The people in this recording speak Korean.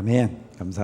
아멘. 감사합니다.